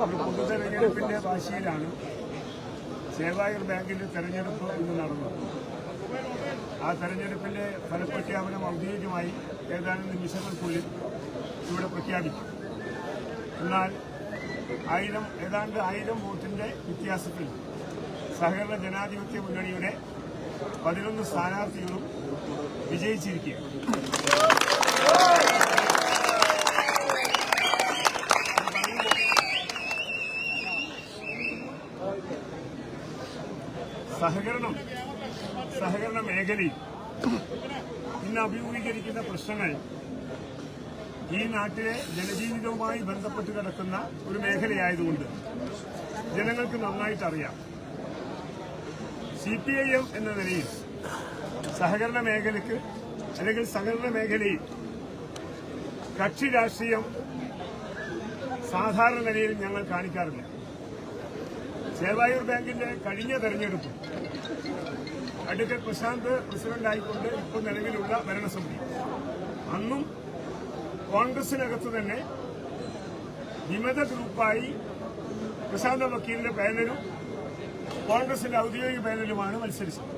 പൊതുതെരഞ്ഞെടുപ്പിന്റെ വാശിയിലാണ് സേവായർ ബാങ്കിന്റെ തെരഞ്ഞെടുപ്പ് ഇന്ന് നടന്നത്. ആ തെരഞ്ഞെടുപ്പിന്റെ ഫലപ്രഖ്യാപനം ഔദ്യോഗികമായി ഏതാനും നിമിഷങ്ങൾക്കുള്ളിൽ ഇവിടെ പ്രഖ്യാപിച്ചു എന്നാൽ ആയിരം ഏതാണ്ട് ആയിരം വോട്ടിന്റെ വ്യത്യാസത്തിൽ സഹകരണ ജനാധിപത്യ മുന്നണിയുടെ പതിനൊന്ന് സ്ഥാനാർത്ഥികളും വിജയിച്ചിരിക്കുകയാണ്. സഹകരണം സഹകരണ മേഖലയിൽ ഇന്ന് അഭിമുഖീകരിക്കുന്ന പ്രശ്നങ്ങൾ ഈ നാട്ടിലെ ജനജീവിതവുമായി ബന്ധപ്പെട്ട് കിടക്കുന്ന ഒരു മേഖലയായതുകൊണ്ട് ജനങ്ങൾക്ക് നന്നായിട്ട് അറിയാം സി പി ഐ എം എന്ന നിലയിൽ സഹകരണ മേഖലയ്ക്ക് അല്ലെങ്കിൽ സഹകരണ മേഖലയിൽ കക്ഷി രാഷ്ട്രീയം സാധാരണ നിലയിൽ ഞങ്ങൾ കാണിക്കാറില്ല. സേവായൂർ ബാങ്കിന്റെ കഴിഞ്ഞ തെരഞ്ഞെടുപ്പ്. അഡ്വക്കേറ്റ് പ്രശാന്ത് പ്രസിഡന്റായിക്കൊണ്ട് ഇപ്പോൾ നിലവിലുള്ള ഭരണസമിതി. അന്നും കോൺഗ്രസിനകത്ത് തന്നെ വിമത ഗ്രൂപ്പായി പ്രശാന്ത വക്കീലിന്റെ പാനലും കോൺഗ്രസിന്റെ ഔദ്യോഗിക പാനലുമാണ് മത്സരിച്ചത്.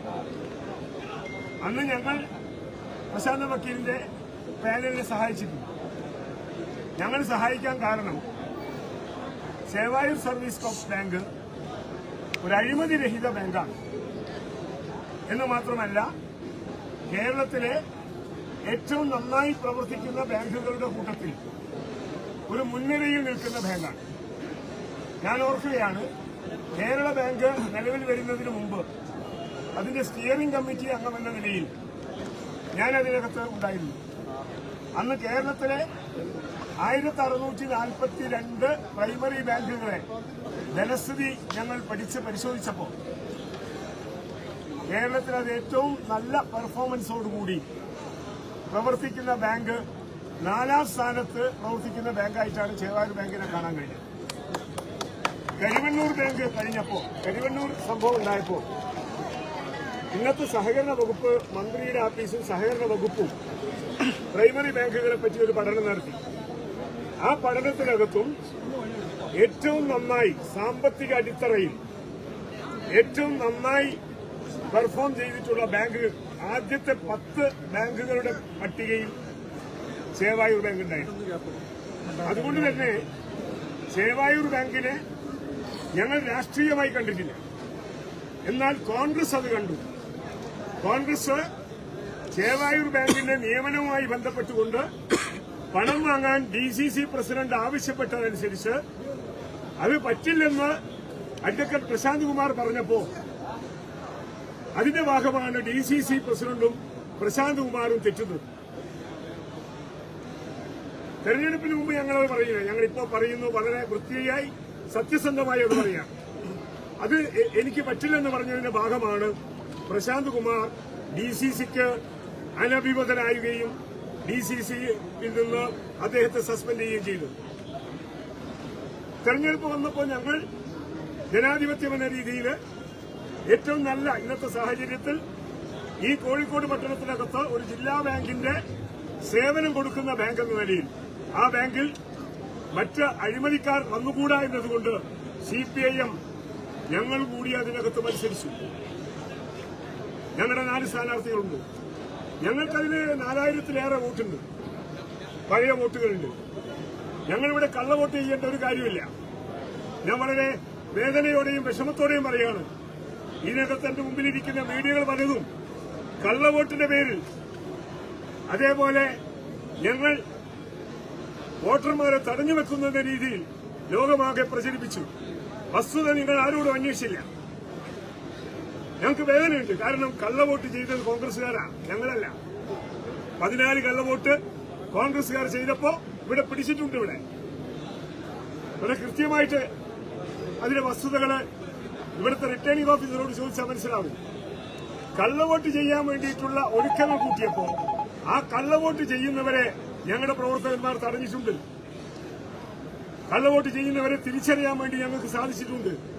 അന്ന് ഞങ്ങൾ പ്രശാന്ത വക്കീലിന്റെ പാനലിനെ സഹായിച്ചിട്ടുണ്ട്. ഞങ്ങൾ സഹായിക്കാൻ കാരണം സേവായൂർ സർവീസ് കോപ്സ് ബാങ്ക് ഒരു അഴിമതി രഹിത ബാങ്കാണ്. എന്ന് മാത്രമല്ല കേരളത്തിലെ ഏറ്റവും നന്നായി പ്രവർത്തിക്കുന്ന ബാങ്കുകളുടെ കൂട്ടത്തിൽ ഒരു മുൻനിരയിൽ നിൽക്കുന്ന ബാങ്കാണ്. ഞാൻ ഓർക്കുകയാണ് കേരള ബാങ്ക് നിലവിൽ വരുന്നതിന് മുമ്പ് അതിന്റെ സ്റ്റിയറിംഗ് കമ്മിറ്റി അംഗമെന്ന നിലയിൽ ഞാൻ അതിനകത്ത് ഉണ്ടായിരുന്നു. അന്ന് കേരളത്തിലെ ആയിരത്തി അറുന്നൂറ്റി നാൽപ്പത്തി രണ്ട് പ്രൈമറി ബാങ്കുകളെ ധനസ്ഥിതി ഞങ്ങൾ പഠിച്ച് പരിശോധിച്ചപ്പോൾ കേരളത്തിൽ അത് ഏറ്റവും നല്ല പെർഫോമൻസോടുകൂടി പ്രവർത്തിക്കുന്ന ബാങ്ക് നാലാം സ്ഥാനത്ത് പ്രവർത്തിക്കുന്ന ബാങ്കായിട്ടാണ് ചേവായൂർ ബാങ്കിനെ കാണാൻ കഴിഞ്ഞത്. കരിവണ്ണൂർ ബാങ്ക് കഴിഞ്ഞപ്പോൾ കരിവണ്ണൂർ സംഭവം ഉണ്ടായപ്പോൾ ഇന്നത്തെ സഹകരണ വകുപ്പ് മന്ത്രിയുടെ ഓഫീസും സഹകരണ വകുപ്പും പ്രൈമറി ബാങ്കുകളെ പറ്റി ഒരു പഠനം നടത്തി. ആ പഠനത്തിനകത്തും ഏറ്റവും നന്നായി സാമ്പത്തിക അടിത്തറയിൽ ഏറ്റവും നന്നായി പെർഫോം ചെയ്തിട്ടുള്ള ബാങ്ക് ആദ്യത്തെ പത്ത് ബാങ്കുകളുടെ പട്ടികയിൽ സേവായൂർ ബാങ്ക് ഉണ്ടായിരുന്നു. അതുകൊണ്ട് തന്നെ സേവായൂർ ബാങ്കിനെ ഞങ്ങൾ രാഷ്ട്രീയമായി കണ്ടിട്ടില്ല. എന്നാൽ കോൺഗ്രസ് അത് കണ്ടു. കോൺഗ്രസ് ചേവായൂർ ബാങ്കിന്റെ നിയമനവുമായി ബന്ധപ്പെട്ടുകൊണ്ട് പണം വാങ്ങാൻ ഡി സി സി പ്രസിഡന്റ് ആവശ്യപ്പെട്ടതനുസരിച്ച് അത് പറ്റില്ലെന്ന് അഡ്വക്കേറ്റ് പ്രശാന്ത് കുമാർ പറഞ്ഞപ്പോ അതിന്റെ ഭാഗമാണ് ഡി സി സി പ്രസിഡന്റും പ്രശാന്ത് കുമാറും തെറ്റുന്നത്. തെരഞ്ഞെടുപ്പിന് മുമ്പ് ഞങ്ങളത് ഞങ്ങൾ ഇപ്പോൾ പറയുന്നു വളരെ വൃത്തിയായി സത്യസന്ധമായി അത് പറയാം. അത് എനിക്ക് പറ്റില്ലെന്ന് പറഞ്ഞതിന്റെ ഭാഗമാണ് പ്രശാന്ത് കുമാർ ഡി സി സിക്ക് അനഭിമതനായുകയും ഡി സി സിയിൽ നിന്ന് അദ്ദേഹത്തെ സസ്പെൻഡ് ചെയ്യുകയും ചെയ്തു. തെരഞ്ഞെടുപ്പ് വന്നപ്പോൾ ഞങ്ങൾ ജനാധിപത്യം എന്ന രീതിയിൽ ഏറ്റവും നല്ല ഇന്നത്തെ സാഹചര്യത്തിൽ ഈ കോഴിക്കോട് പട്ടണത്തിനകത്ത് ഒരു ജില്ലാ ബാങ്കിന്റെ സേവനം കൊടുക്കുന്ന ബാങ്ക് എന്ന നിലയിൽ ആ ബാങ്കിൽ മറ്റ് അഴിമതിക്കാർ വന്നുകൂടാ എന്നതുകൊണ്ട് സി പി ഐ എം ഞങ്ങൾ കൂടി അതിനകത്ത് മത്സരിച്ചു. ഞങ്ങളുടെ നാല് സ്ഥാനാർത്ഥികളുണ്ട്. ഞങ്ങൾക്കതിന് നാലായിരത്തിലേറെ വോട്ടുണ്ട്. പഴയ വോട്ടുകളുണ്ട്. ഞങ്ങളിവിടെ കള്ളവോട്ട് ചെയ്യേണ്ട ഒരു കാര്യമില്ല. ഞാൻ വളരെ വേദനയോടെയും വിഷമത്തോടെയും പറയുകയാണ്. ഇതിനകത്ത് എന്റെ മുമ്പിലിരിക്കുന്ന മീഡിയകൾ പലതും കള്ളവോട്ടിന്റെ പേരിൽ. അതേപോലെ ഞങ്ങൾ വോട്ടർമാരെ തടഞ്ഞു വെക്കുന്ന രീതിയിൽ ലോകമാകെ പ്രചരിപ്പിച്ചു. വസ്തുത നിങ്ങൾ ആരോടും അന്വേഷിച്ചില്ല. ഞങ്ങൾക്ക് വേദനയുണ്ട്. കാരണം കള്ളവോട്ട് ചെയ്തത് കോൺഗ്രസ്സുകാരാണ് ഞങ്ങളല്ല. പതിനാല് കള്ളവോട്ട് കോൺഗ്രസ്സുകാർ ചെയ്തപ്പോ ഇവിടെ പിടിച്ചിട്ടുണ്ട് ഇവിടെ. ഇവിടെ കൃത്യമായിട്ട് അതിന്റെ വസ്തുതകൾ ഇവിടുത്തെ റിട്ടേണിംഗ് ഓഫീസറോട് ചോദിച്ചാൽ മനസ്സിലാവും. കള്ളവോട്ട് ചെയ്യാൻ വേണ്ടിയിട്ടുള്ള ഒരുക്കങ്ങൾ കൂട്ടിയപ്പോ ആ കള്ളവോട്ട് ചെയ്യുന്നവരെ ഞങ്ങളുടെ പ്രവർത്തകന്മാർ തടഞ്ഞിട്ടുണ്ട്. കള്ളവോട്ട് ചെയ്യുന്നവരെ തിരിച്ചറിയാൻ വേണ്ടി ഞങ്ങൾക്ക് സാധിച്ചിട്ടുണ്ട്.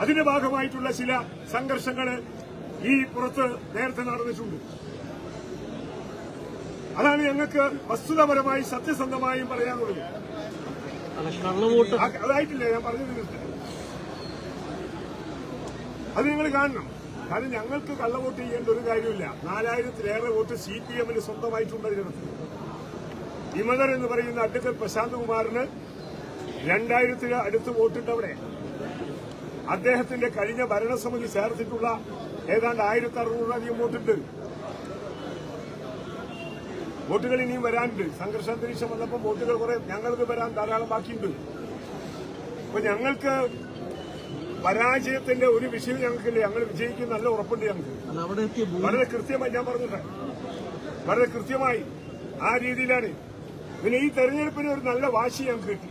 അതിന്റെ ഭാഗമായിട്ടുള്ള ചില സംഘർഷങ്ങൾ ഈ പുറത്ത് നേരത്തെ നടന്നിട്ടുണ്ട്. അതാണ് ഞങ്ങൾക്ക് വസ്തുതാപരമായി സത്യസന്ധമായും പറയാനുള്ളത്. അതായിട്ടില്ല ഞാൻ പറഞ്ഞു തീർത്തെ അത് നിങ്ങൾ കാണണം. കാരണം ഞങ്ങൾക്ക് കള്ളവോട്ട് ചെയ്യേണ്ട ഒരു കാര്യമില്ല. നാലായിരത്തിലേറെ വോട്ട് സി പി എമ്മിന് സ്വന്തമായിട്ടുണ്ട് വിമതർ എന്ന് പറയുന്ന അഡ്വക്കറ്റ് പ്രശാന്ത് കുമാറിന് രണ്ടായിരത്തിന് അടുത്ത് വോട്ടുണ്ടവിടെ അദ്ദേഹത്തിന്റെ കഴിഞ്ഞ ഭരണസമിതി ചേർത്തിട്ടുള്ള ഏതാണ്ട് ആയിരത്തി അറുന്നൂറിലധികം വോട്ടുണ്ട്. വോട്ടുകൾ ഇനിയും വരാനുണ്ട്. സംഘർഷാന്തരീക്ഷം വന്നപ്പോൾ വോട്ടുകൾ കുറെ ഞങ്ങൾക്ക് വരാൻ ധാരാളം ബാക്കിയുണ്ട്. അപ്പൊ ഞങ്ങൾക്ക് പരാജയത്തിന്റെ ഒരു വിഷയം ഞങ്ങൾക്കില്ല. ഞങ്ങൾ വിജയിക്കും നല്ല ഉറപ്പുണ്ട് ഞങ്ങൾക്ക്. വളരെ കൃത്യമായി ഞാൻ പറഞ്ഞിട്ട് വളരെ കൃത്യമായി ആ രീതിയിലാണ്. പിന്നെ ഈ തെരഞ്ഞെടുപ്പിന് ഒരു നല്ല വാശി ഞങ്ങൾക്ക് കിട്ടി.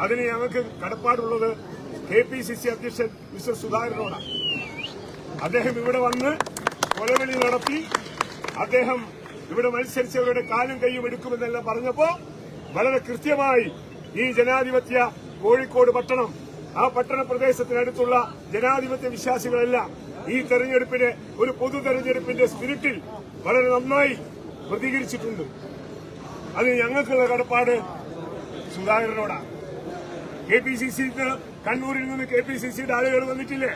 അതിന് ഞങ്ങൾക്ക് കടപ്പാടുള്ളത് കെ പി സി സി അധ്യക്ഷൻ മിസ്റ്റർ സുധാകരനോടാണ് അദ്ദേഹം ഇവിടെ വന്ന് കൊലവിളി നടത്തി. അദ്ദേഹം ഇവിടെ മത്സരിച്ചവരുടെ കാലും കൈയും എടുക്കുമെന്നെല്ലാം പറഞ്ഞപ്പോ വളരെ കൃത്യമായി ഈ ജനാധിപത്യ കോഴിക്കോട് പട്ടണം ആ പട്ടണ പ്രദേശത്തിനടുത്തുള്ള ജനാധിപത്യ വിശ്വാസികളെല്ലാം ഈ തെരഞ്ഞെടുപ്പിന് ഒരു പൊതു തെരഞ്ഞെടുപ്പിന്റെ സ്പിരിറ്റിൽ വളരെ നന്നായി പ്രതികരിച്ചിട്ടുണ്ട്. അത് ഞങ്ങൾക്കുള്ള കടപ്പാട് സുധാകരനോടാണ് കെ പി സി സിക്ക് കണ്ണൂരിൽ നിന്ന് കെ പി സി സിയുടെ ആളുകൾ വന്നിട്ടില്ലേ?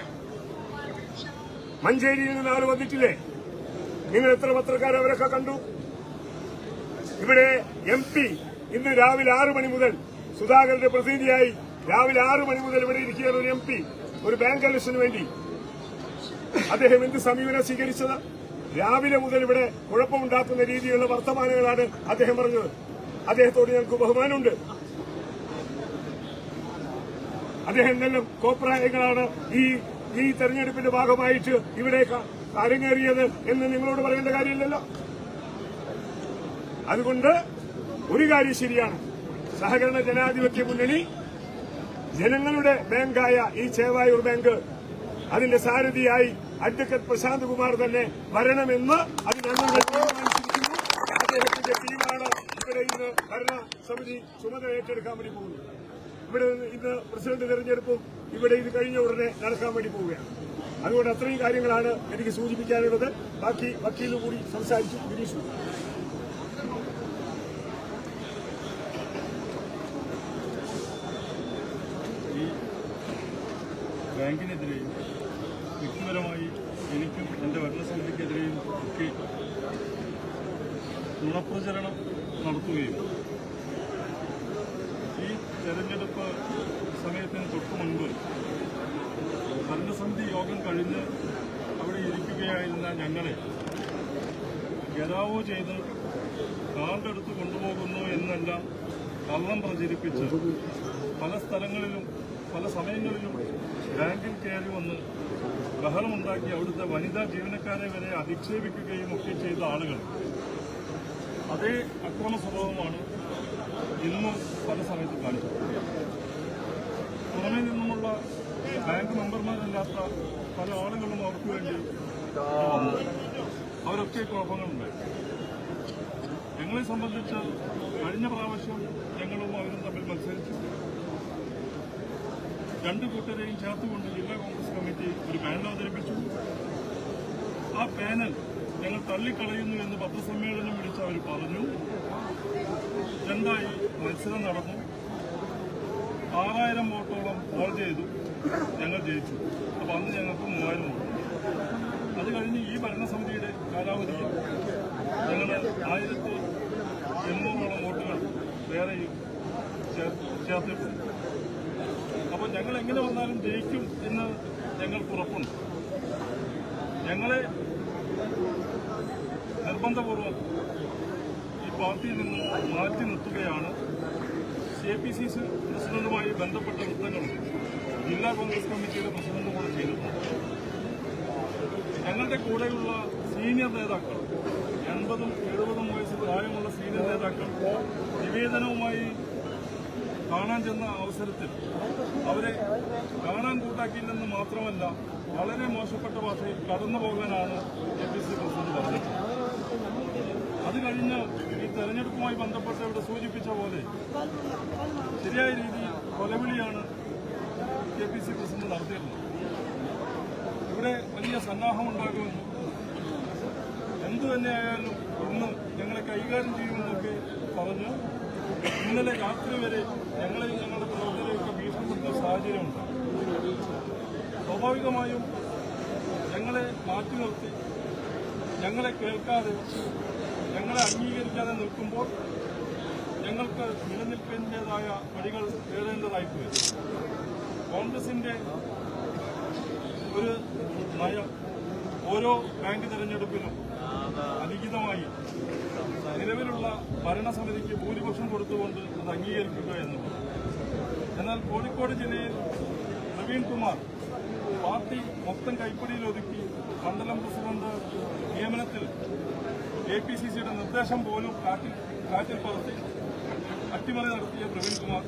മഞ്ചേരിയിൽ നിന്ന് ആൾ വന്നിട്ടില്ലേ? നിങ്ങൾ എത്ര പത്രക്കാർ അവരൊക്കെ കണ്ടു? ഇവിടെ എം പി ഇന്ന് രാവിലെ ആറ് മണി മുതൽ സുധാകരന്റെ പ്രതിനിധിയായി രാവിലെ ആറ് മണി മുതൽ ഇവിടെ ഇരിക്കുകയാണ് ഒരു എം പി ഒരു ബാങ്ക് അലക്ഷന് വേണ്ടി. അദ്ദേഹം എന്ത് സമീപനം സ്വീകരിച്ചത്? രാവിലെ മുതൽ ഇവിടെ കുഴപ്പമുണ്ടാക്കുന്ന രീതിയിലുള്ള വർത്തമാനങ്ങളാണ് അദ്ദേഹം പറഞ്ഞത്. അദ്ദേഹത്തോട് ഞങ്ങൾക്ക് ബഹുമാനമുണ്ട്. അദ്ദേഹം എന്തെല്ലാം കോപ്രായങ്ങളാണ് ഈ ഈ തെരഞ്ഞെടുപ്പിന്റെ ഭാഗമായിട്ട് ഇവിടെ ക- അരങ്ങേറിയത് എന്ന് നിങ്ങളോട് പറയേണ്ട കാര്യമില്ലല്ലോ. അതുകൊണ്ട് ഒരു കാര്യം ശരിയാണ്. സഹകരണ ജനാധിപത്യ മുന്നണി ജനങ്ങളുടെ ബാങ്കായ ഈ ചേവായൂർ ബാങ്ക് അതിന്റെ സാരഥിയായി അഡ്വക്കറ്റ് പ്രശാന്ത് കുമാർ തന്നെ വരണമെന്ന് അത് ഞങ്ങൾ തീരുമാനിച്ചിരിക്കുന്നു. അദ്ദേഹത്തിന്റെ ടീമാണ് ഇവിടെ ഇന്ന് ഭരണ ചുമതല ഏറ്റെടുക്കാൻ വേണ്ടി പോകുന്നത്. ഇവിടെ ഇന്ന് പ്രസിഡന്റ് തെരഞ്ഞെടുപ്പും ഇവിടെ ഇത് കഴിഞ്ഞ ഉടനെ നടക്കാൻ വേണ്ടി പോവുകയാണ്. അതുകൊണ്ട് അത്രയും കാര്യങ്ങളാണ് എനിക്ക് സൂചിപ്പിക്കാനുള്ളത്. ബാക്കി വക്കീലും കൂടി സംസാരിച്ചു. ഗിരീഷ് ബാങ്കിനെതിരെയും വ്യക്തിപരമായി എനിക്കും എന്റെ ഭരണസമിതിക്കെതിരെയും ഒക്കെ നുണപ്രചരണം നടത്തുകയും തെരഞ്ഞെടുപ്പ് സമയത്തിന് തൊട്ടു മുൻപ് ഭരണസമിതി യോഗം കഴിഞ്ഞ് അവിടെ ഇരിക്കുകയായിരുന്ന ഞങ്ങളെ ഗതാവോ ചെയ്ത് കാർഡെടുത്ത് കൊണ്ടുപോകുന്നു എന്നെല്ലാം കള്ളം പ്രചരിപ്പിച്ച് പല സ്ഥലങ്ങളിലും പല സമയങ്ങളിലും ബാങ്കിൽ കയറി വന്ന് ബഹളമുണ്ടാക്കി അവിടുത്തെ വനിതാ ജീവനക്കാരെ വരെ അധിക്ഷേപിക്കുകയും ഒക്കെ ചെയ്ത ആളുകൾ. അതേ അക്രമ സ്വഭാവമാണ് ഇന്നും പല സമയത്ത് കാണിച്ചു. പുറമേ നിന്നുമുള്ള ബാങ്ക് മെമ്പർമാരല്ലാത്ത പല ആളുകളും അവർക്ക് വേണ്ടി അവരൊക്കെ കുഴപ്പങ്ങളുണ്ടായി ഞങ്ങളെ സംബന്ധിച്ച് കഴിഞ്ഞ പ്രാവശ്യം ഞങ്ങളും അവരും തമ്മിൽ മത്സരിച്ചു. രണ്ട് കൂട്ടരെയും ചേർത്തുകൊണ്ട് ജില്ലാ കോൺഗ്രസ് കമ്മിറ്റി ഒരു പാനൽ അവതരിപ്പിച്ചു. ആ പാനൽ ഞങ്ങൾ തള്ളിക്കളയുന്നു എന്ന് പത്രസമ്മേളനം വിളിച്ച് അവർ പറഞ്ഞു. രണ്ടായി മത്സരം നടന്നു. ആറായിരം വോട്ടോളം പോൾ ചെയ്തു. ഞങ്ങൾ ജയിച്ചു. അപ്പോൾ അന്ന് ഞങ്ങൾക്ക് മൂവായിരം വോട്ട്. അത് കഴിഞ്ഞ് ഈ ഭരണസമിതിയുടെ കാലാവധി ഞങ്ങൾ ആയിരത്തി എണ്ണൂറോളം വോട്ടുകൾ വേറെ ചേർ- ചേർത്തിട്ടുണ്ട്. അപ്പോൾ ഞങ്ങൾ എങ്ങനെ വന്നാലും ജയിക്കും എന്ന് ഞങ്ങൾക്ക് ഉറപ്പുണ്ട്. ഞങ്ങളെ നിർബന്ധപൂർവം ഈ പാർട്ടിയിൽ നിന്ന് മാറ്റി നിർത്തുകയാണ് സി പി സി സി പ്രസിഡന്റുമായി ബന്ധപ്പെട്ട വൃത്തങ്ങളും ജില്ലാ കോൺഗ്രസ് കമ്മിറ്റിയുടെ പ്രസിഡന്റും കൂടെ ചെയ്തിട്ടുണ്ട്. ഞങ്ങളുടെ കൂടെയുള്ള സീനിയർ നേതാക്കൾ എൺപതും എഴുപതും വയസ്സ് പ്രായമുള്ള സീനിയർ നേതാക്കൾ നിവേദനവുമായി കാണാൻ ചെന്ന അവസരത്തിൽ അവരെ കാണാൻ കൂട്ടാക്കിയില്ലെന്ന് മാത്രമല്ല വളരെ മോശപ്പെട്ട ഭാഷയിൽ കടന്നു പോകാനാണ് എ പി സി പ്രസിഡന്റ് പറഞ്ഞത്. അത് കഴിഞ്ഞ് ഈ തെരഞ്ഞെടുപ്പുമായി ബന്ധപ്പെട്ട് ഇവിടെ സൂചിപ്പിച്ച പോലെ ശരിയായ രീതിയിൽ കൊലവിളിയാണ് കെ പി സി പ്രസിഡന്റ് നടത്തിയിരുന്നത്. ഇവിടെ വലിയ സന്നാഹമുണ്ടാകുമെന്നും എന്തു തന്നെയായാലും ഇന്ന് ഞങ്ങളെ കൈകാര്യം ചെയ്യുമെന്നൊക്കെ പറഞ്ഞ് ഇന്നലെ രാത്രി വരെ ഞങ്ങളെ ഞങ്ങളുടെ പ്രവർത്തകരെയൊക്കെ ഭീഷണിപ്പെടുത്തുന്ന സാഹചര്യമുണ്ട്. സ്വാഭാവികമായും ഞങ്ങളെ മാറ്റി നിർത്തി ഞങ്ങളെ കേൾക്കാതെ ഞങ്ങളെ അംഗീകരിക്കാതെ നിൽക്കുമ്പോൾ ഞങ്ങൾക്ക് നിലനിൽപ്പിന്റെതായ വഴികൾ തേടേണ്ടതായിട്ട് വരും കോൺഗ്രസിന്റെ ഒരു നയം ഓരോ ബാങ്ക് തെരഞ്ഞെടുപ്പിലും അലിഖിതമായി നിലവിലുള്ള ഭരണസമിതിക്ക് ഭൂരിപക്ഷം കൊടുത്തുകൊണ്ട് അത് അംഗീകരിക്കുക എന്നുള്ളത്. എന്നാൽ കോഴിക്കോട് ജില്ലയിൽ നവീൻ കുമാർ പാർട്ടി മൊത്തം കൈപ്പിടിയിൽ ഒതുക്കി മണ്ഡലം പ്രസിഡന്റ് നിയമനത്തിൽ എ പി സി സിയുടെ നിർദ്ദേശം പോലും കാറ്റിൽ കാറ്റിൽ പറത്തി അട്ടിമറി നടത്തിയ പ്രവീൺ കുമാർ.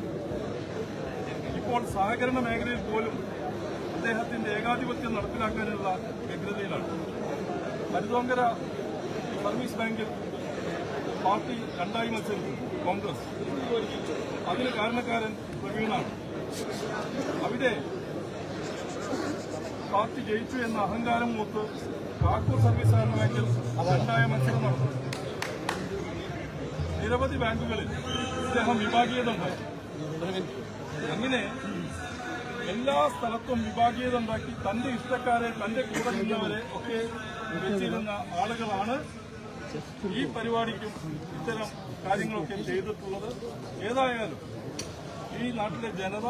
ഇപ്പോൾ സഹകരണ മേഖലയിൽ പോലും അദ്ദേഹത്തിന്റെ ഏകാധിപത്യം നടപ്പിലാക്കാനുള്ള വ്യഗ്രതയിലാണ്. ഹരിതോങ്കര സർവീസ് ബാങ്കിൽ പാർട്ടി രണ്ടായി മത്സരിച്ചു. കോൺഗ്രസ്. അതിന് കാരണക്കാരൻ പ്രവീണാണ്. അവിടെ പാർട്ടി ജയിച്ചു എന്ന അഹങ്കാരം മൂത്ത് കാക്കൂർ സർവീസ് ബാങ്കിൽ രണ്ടായ മത്സരം നടന്നു. നിരവധി ബാങ്കുകളിൽ ഇദ്ദേഹം വിഭാഗീയത ഉണ്ടായി അങ്ങനെ എല്ലാ സ്ഥലത്തും വിഭാഗീയത ഉണ്ടാക്കി തന്റെ ഇഷ്ടക്കാരെ തന്റെ കൂടെ നിന്നവരെ ഒക്കെ വെച്ചിരുന്ന ആളുകളാണ് ഈ പരിപാടിക്കും ഇത്തരം കാര്യങ്ങളൊക്കെ ചെയ്തിട്ടുള്ളത് ഏതായാലും ഈ നാട്ടിലെ ജനത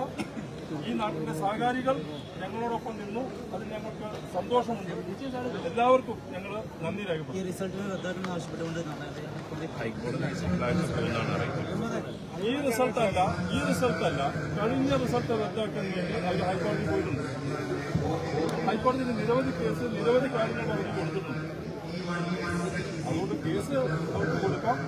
ഈ നാട്ടിലെ സഹകാരികൾ ഞങ്ങളോടൊപ്പം നിന്നു. അത് ഞങ്ങൾക്ക് സന്തോഷമുണ്ട്. എല്ലാവർക്കും ഞങ്ങൾ നന്ദി രേഖപ്പെടുത്തുന്നു. ഈ റിസൾട്ടിന് റദ്ദാക്കണം ആവശ്യപ്പെട്ടുകൊണ്ട് ഈ റിസൾട്ട് അല്ല ഈ റിസൾട്ട് അല്ല കഴിഞ്ഞ റിസൾട്ട് റദ്ദാക്കാൻ വേണ്ടി അവർ ഹൈക്കോടതി പോയിട്ടുണ്ട്. ഹൈക്കോടതിയിൽ നിരവധി കേസ് നിരവധി കാര്യങ്ങൾ അവർ കൊടുത്തിട്ടുണ്ട്. അതുകൊണ്ട് കേസ് അവർക്ക് കൊടുക്കാം.